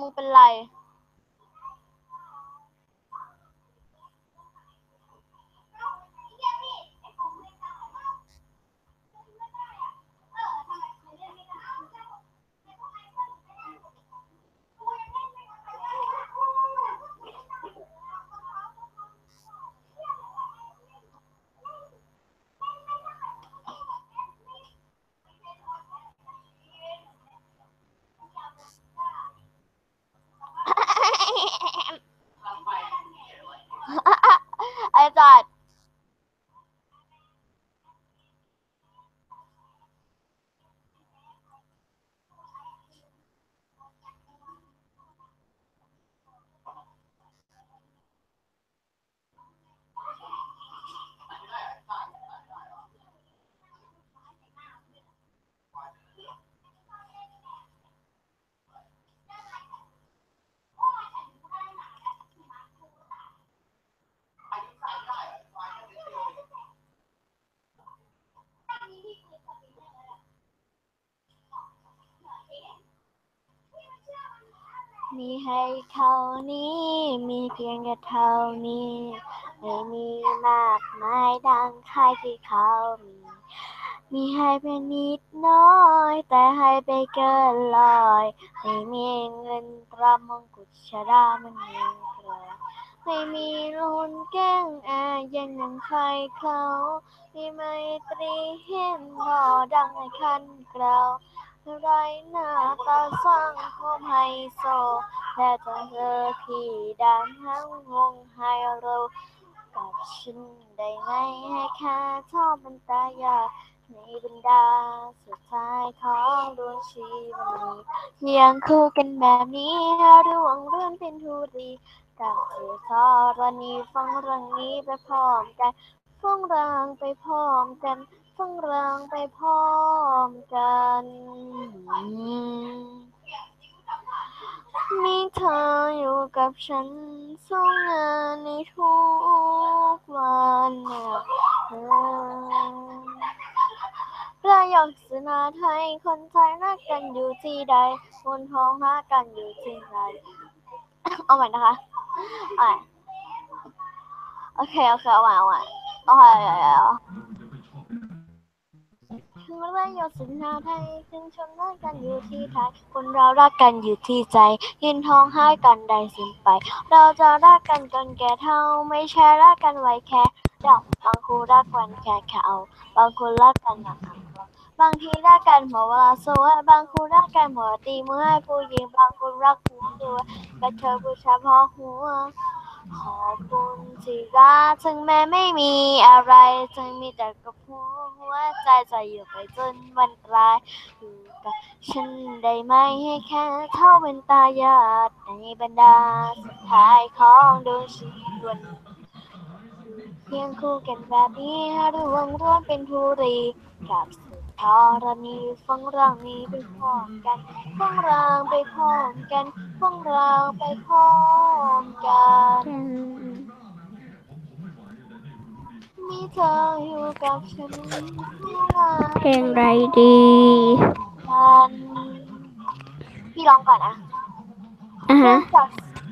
มือเป็นไร มีให้เขานี้ มีเพียงแค่เท่านี้ ไม่มีมากมายดังใครที่เขามี มีให้เป็นนิดน้อย แต่ให้ไปเกินร้อย ไม่มีเงินตรามงกุฎชดามันมีเกลือไม่มีรุนแก้งอยังยังใครเขา มีไมตรีเห็นพอดังในคันเกลา ไรหน้าตาสร้างคมไฮโซแต่จะเธอพี่ดานทั้งวงไฮโรกับฉันได้ไหมให้แค่ชอบมันตายากในบรรดาสุดท้ายของดวงชีวิตนี้ยังคู่กันแบบนี้ระหว่างเรื่องเป็นทุรีกับเธอทอรณีฟังเรื่องนี้ไปพร้อมกันฟังรางไปพร้อมกัน ฟังรางไปพร้อมกัน มีเธออยู่กับฉันสองงานในทุกวันน่ะเออเราอยากสนาไทยคนไทยรักกันอยู่ที่ใดบนท้องรักกันอยู่ที่ไหนเอาใหม่นะคะเอาใหม่โอเคโอเคเอาใหม่เอาใหม่เอเอาให ม่เอาใหม่ถึงเราอยากสนาไทยถึงชนรักกันอยู่ที่ไทย คนเรารักกันอยู่ที่ใจ ยินท้องให้กันได้สิ้นไป เราจะรักกันจนแก่เท่า ไม่ใช่รักกันไว้แค่เดาบางคู่รักกันแค่เขาบางคนรักกันอย่างเขาบางทีรักกันเพราะเวลาสวยบางคูรักกันเพราะตีมือให้ผู้หญิงบางคนรักผู้ด้วยกับเธอผู้ชายเพราะหัว ขอบคุณที่รักถึงแม้ไม่มีอะไรจึงมีแต่กับหัวหัวใจจะอยู่ไปจนวันตายอยู่กับฉันได้ไหมให้แค่เท่าเป็นตายาดในบรรดาสุดท้ายของดวงชีวิตเพียงคู่กันแบบนี้ให้รวมร่วมเป็นทุรีกับสุดทรณีฟังรื่องนี้ไปพร้อมกันฟังรางไปพร้อมกันฟังรางไปพร้อม กันมีเธออยู่กับฉันทุกวันเพลงไรดีกันพี่ร้องก่อนอะอะเริ่ฮะมจาก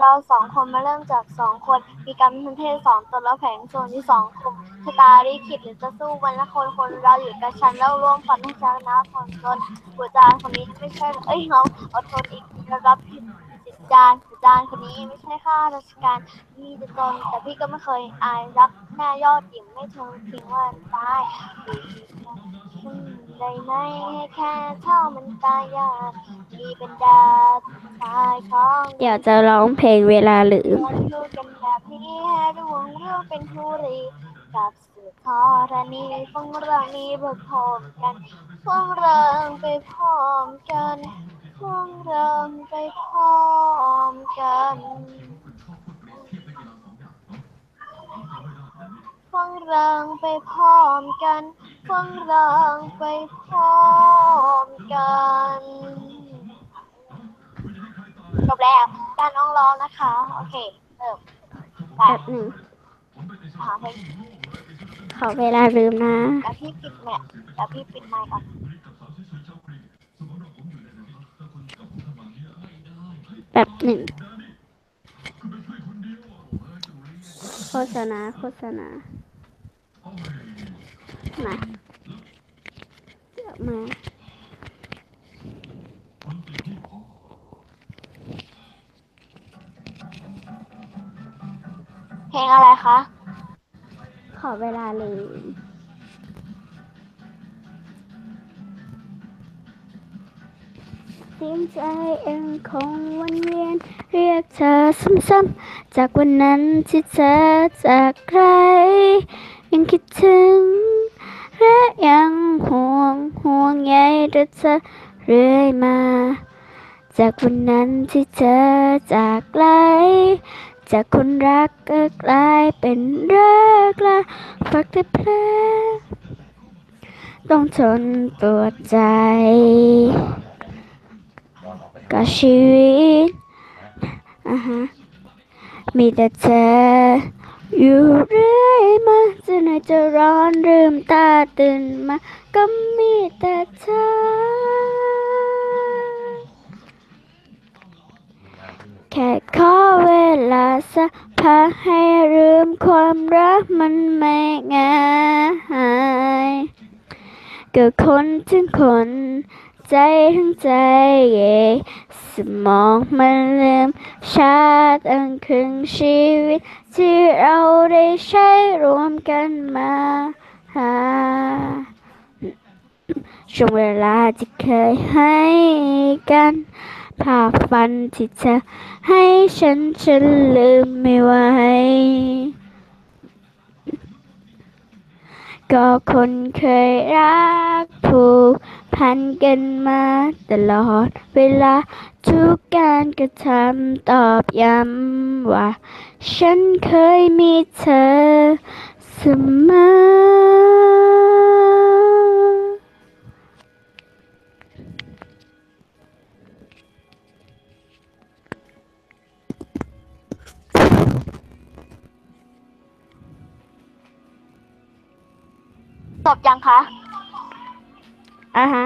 เราสองคนมาเริ่มจากสองคนมีกรรมทันเทศสองตนแล้วแผงส่วนที่สองคุมชะตาริขิตหรือจะสู้วันละคนคนเราอยู่กับฉันแล้วร่วมฝันให้ชนะคนจนหัวใจคนนี้ไม่ใช่เอ้ยเราอดทนอีกจะรับผิด จิตจานจิตจานคนนี้ไม่ใช่ข้าราชการพี่จะจนแต่พี่ก็ไม่เคยอายรักแม่ยอดหญิงไม่เชิงทิ้งวันตายอืมได้ไหมให้แค่เท่ามันตายยากมีบรรดาชายของเดี๋ยวจะร้องเพลงเวลาลืมเราดูกันแบบนี้ให้ดวงเรื่องเป็นทุรีกับสื่อทอรณีฟังเรื่องนี้ไปพร้อมกันฟังเรื่องไปพร้อมกัน ฟังเรื่องไปพร้อมกันฟังเรื่องไปพร้อมกันฟังเรื่องไปพร้อมกันจบแล้วการน้องร้องนะคะ โอเคเริ่มไปแบบหนึ่งหาเพลงขอเวลาลืมนะ แล้วพี่ปิดแมทแล้วพี่ปิดไมค์ก่อน แบบหนึ่งโฆษณาโฆษณามาเดี๋ยวมาเพลงอะไรคะ ขอเวลาลืม สียงใจยังคงวนเวียนเรียกเธอซ้ำๆจากวันนั้นที่เธอจากใคร ยังคิดถึง และยังห่วงห่วงใยแต่เธอเรื่อยมา จากวันนั้นที่เธอจากไกล จากคนรักก็กลายเป็นรักละฝักแต่เพลงต้องทนปวดใจ กับชีวิตอ่าฮะมีแต่เธออยู่เรื่อยมาจะเหนจะร้อนลืมตาตื่นมาก็มีแต่เธอ แค่ขอเวลาสักพักให้ลืมความรักมันไม่ง่ายก็คนถึงคน ใจทั้งใจเยสมองมันลืมชาตั้งครึ่งชีวิต ที่เราได้ใช้รวมกันมาหาช่วงเวลาที่เคยให้กันภาพฝันที่เธอให้ฉันฉันลืมไม่ไหว ก็คนเคยรักผูกพันกันมาตลอดเวลาทุกการกระทำตอบย้ำว่า ฉันเคยมีเธอเสมอ จบยังคะ อ่าฮะ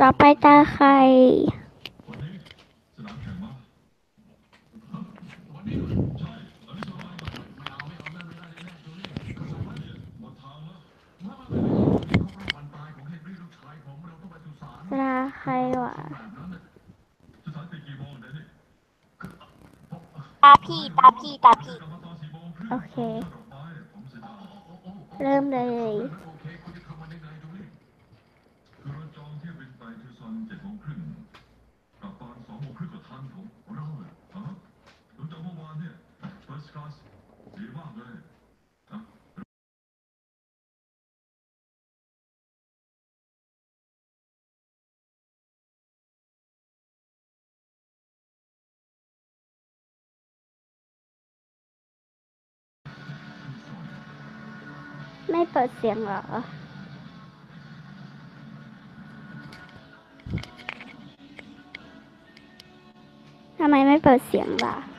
ต่อไปตาไคร้ตาไคร้หวะ ตาพี่ ตาพี่ ตาพี่ โอเค เริ่มเลย ไม่เปิดเสียงเหรอ ทำไมไม่เปิดเสียงล่ะ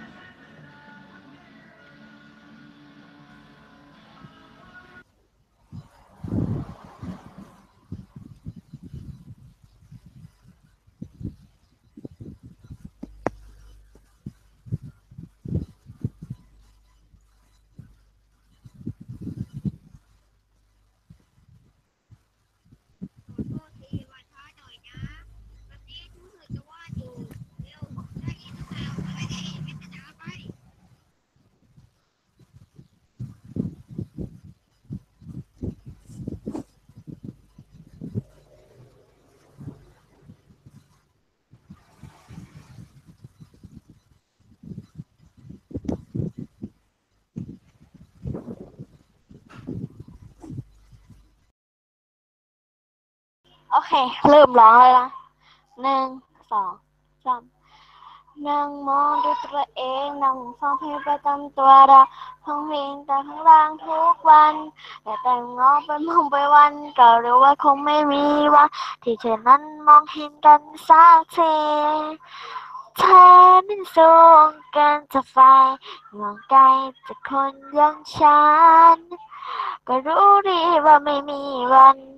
เค เริ่มร้องเลยนะหนึ่งสองสามนั่งมองดูตัวเองนั่งฟังเพลงประจำตัวเราฟังเพลงแต่ข้างล่างทุกวันแต่แต่งอไปมองไปวัน ก็รู้ว่าคงไม่มีวันที่เธอนั้นมองเห็นกันสักทีเธอนั้นสูงเกินจะไฟมองไกลจากคนอย่างฉัน ก็รู้ดีว่าไม่มีวัน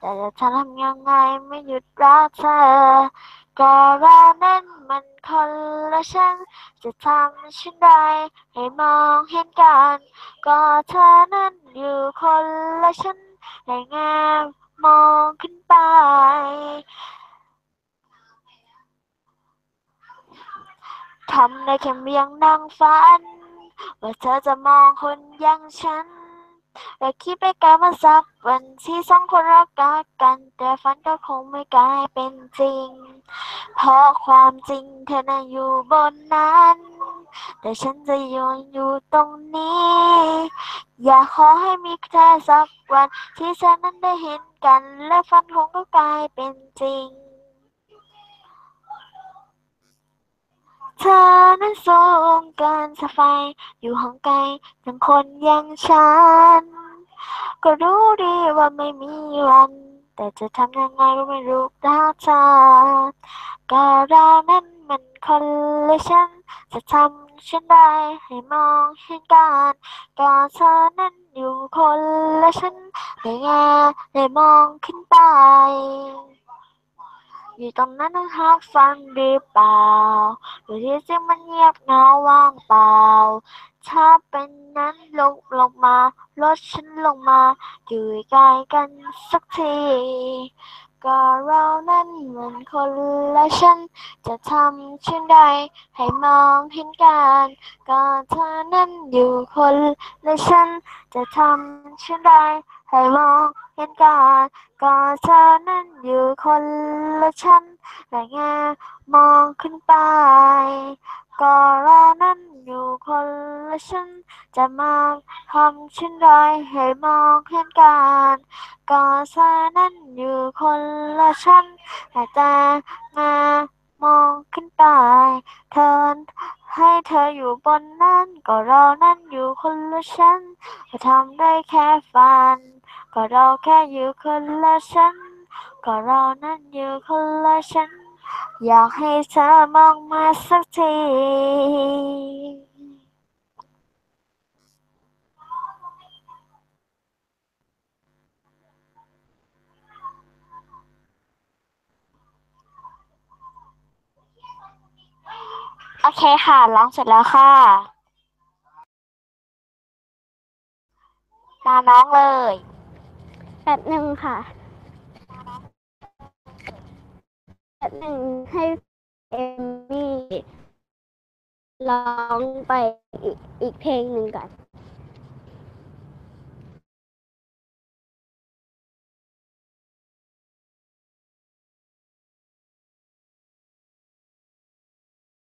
แต่จะทำยังไงไม่หยุดรักเธอก็เรานั้นมันคนละฉัน จะทำเช่นไรให้มองเห็นกัน ก็เธอนั้นอยู่คนละฉันแต่แงามมองขึ้นไปทำได้แค่เพียงนั่งฝัน ว่าเธอจะมองคนอย่างฉัน และคิดไปไกลว่าสักวันที่สองคนรักกัน แต่ฝันก็คงไม่กลายเป็นจริง เพราะความจริงเธอน่ะอยู่บนนั้น แต่ฉันจะยืนอยู่ตรงนี้ อยากขอให้มีเธอสักวันที่ฉันนั้นได้เห็นกัน และฝันคงก็กลายเป็นจริง เธอนั้นสูงกินสไฟ อยู่ห่างไกลจากคนอย่างฉัน ก็รู้ดีว่าไม่มีวัน แต่จะทำยังไงก็ไม่รู้รักเธอก็เรานั้นมันคนละฉัน จะทำเช่นไรให้มองเห็นกันก็เธอนั้นอยู่คนละฉันได้แง่ได้มองขึ้นไป อยู่ตรงนั้นนะครับฟังหรือเปล่าหรือที่จริงมันเงียบเงาว่างเปล่า ถ้าเป็นนั้นลงลงมาลดฉันลงมา อยู่ใกล้กันสักที ก็เรานั้นเหมือนคนและฉัน จะทำเช่นใด ให้มองเห็นกัน ก็เธอนั้นอยู่คนและฉัน จะทำเช่นใด ให้มองเห็นกันก็เธอนั้นอยู่คนละชั้นแต่แง่มองขึ้นไปก็เรานั้นอยู่คนละชั้นจะมาทำเช่นไรให้มองเห็นกันก็เธอนั้นอยู่คนละชั้นแต่แต่งามองขึ้นไปเธอให้เธออยู่บนนั้นก็เรานั้นอยู่คนละชั้นจะทำได้แค่ฝัน ก็เราแค่อยู่คนละชั้น ก็เรานั้นอยู่คนละชั้น อยากให้เธอมองมาสักทีโอเคค่ะ ร้องเสร็จแล้วค่ะมาน้องเลย แป๊บหนึ่งค่ะแป๊บหนึ่งให้เอมมี่ร้องไปอีกอีกเพลงหนึ่งก่อน